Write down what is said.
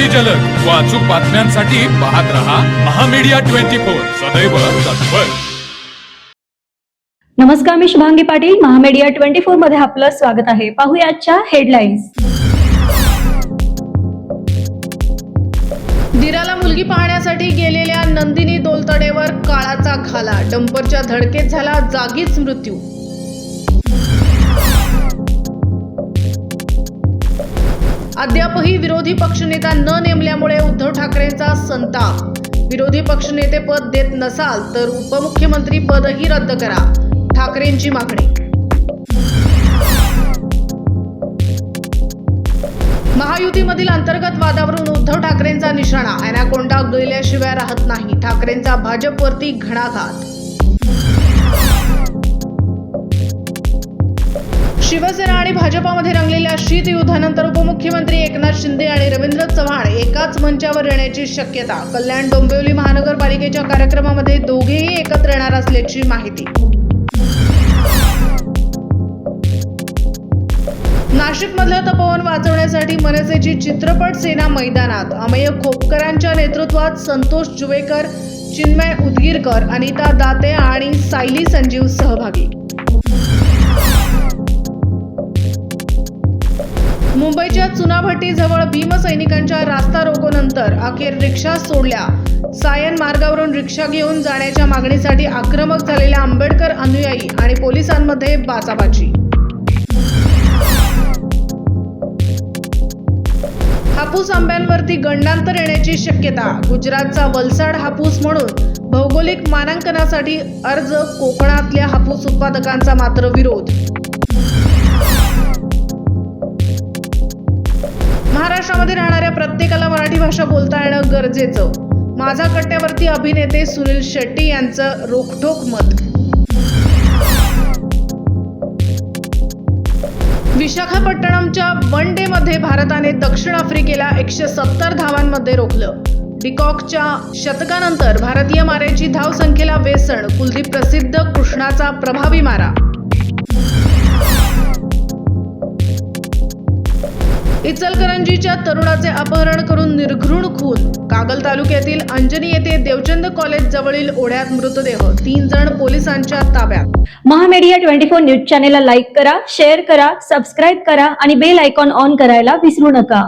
अगदी जलद. व अचूक बातम्यांसाठी पाहत रहा महामीडिया ट्वेंटी फोर. सदैव तत्पर. नमस्कार मी शुभांगी पाटील. महामेडिया ट्वेंटी फोरमध्ये आपलं स्वागत आहे. पाहूया आजच्या हेडलाईन्स. दिराला मुलगी पाहण्यासाठी गेलेल्या नंदिनी दोलतडेवर काळाचा घाला. डंपरच्या धडकेत झाला जागीच मृत्यू. अद्यापही विरोधी पक्षनेता न नेमल्यामुळे उद्धव ठाकरेंचा संताप. विरोधी पक्षनेते पद देत नसाल तर उपमुख्यमंत्री पदही रद्द करा ठाकरेंची मागणी. महायुतीमधील अंतर्गत वादावरून उद्धव ठाकरेंचा निशाणा अॅनाकोंडा गेल्याशिवाय राहत नाही ठाकरेंचा भाजपवरती घणाघात. शिवसेना आणि भाजपामध्ये रंगलेल्या शीतयुद्धानंतर उपमुख्यमंत्री एकनाथ शिंदे आणि रवींद्र चव्हाण एकाच मंचावर येण्याची शक्यता. कल्याण डोंबिवली महानगरपालिकेच्या कार्यक्रमामध्ये दोघेही एकत्र येणार असल्याची माहिती. नाशिकमधलं तपोवन वाचवण्यासाठी मनसेची चित्रपट सेना मैदानात. अमेय खोपकरांच्या नेतृत्वात संतोष जुवेकर चिन्मय उदगीरकर अनिता दाते आणि सायली संजीव सहभागी. मुंबईच्या चुनाभट्टीजवळ भीमसैनिकांच्या रास्ता रोकोनंतर अखेर रिक्षा सोडल्या. सायन मार्गावरून रिक्षा घेऊन जाण्याच्या मागणीसाठी आक्रमक झालेल्या आंबेडकर अनुयायी आणि पोलिसांमध्ये बाचाबाची. हापूस आंब्यांवरती गंडांतर येण्याची शक्यता. गुजरातचा वलसाड हापूस म्हणून भौगोलिक मानांकनासाठी अर्ज कोकणातल्या हापूस उत्पादकांचा मात्र विरोध. महाराष्ट्रामध्ये राहणाऱ्या प्रत्येकाला मराठी भाषा बोलता येणं गरजेचं. माझा कट्ट्यावरती अभिनेते सुनील शेट्टी यांचं रोखठोक मत. विशाखापट्टणमच्या वन डे मध्ये भारताने दक्षिण आफ्रिकेला एकशे सत्तर धावांमध्ये रोखलं. डिकॉकच्या शतकानंतर भारतीय माऱ्याची धावसंख्येला वेसण कुलदीप प्रसिद्ध कृष्णाचा प्रभावी मारा. इचलकरंजीच्या तरुणाचे अपहरण करून निर्घृण खून. कागल तालुक्यातील अंजनी येथे देवचंद कॉलेज जवळील ओढ्यात मृतदेह. तीन जण पोलिसांच्या ताब्यात. महामेडिया ट्वेंटी फोर न्यूज चॅनेलला लाईक करा शेअर करा सबस्क्राईब करा आणि बेल आयकॉन ऑन करायला विसरू नका.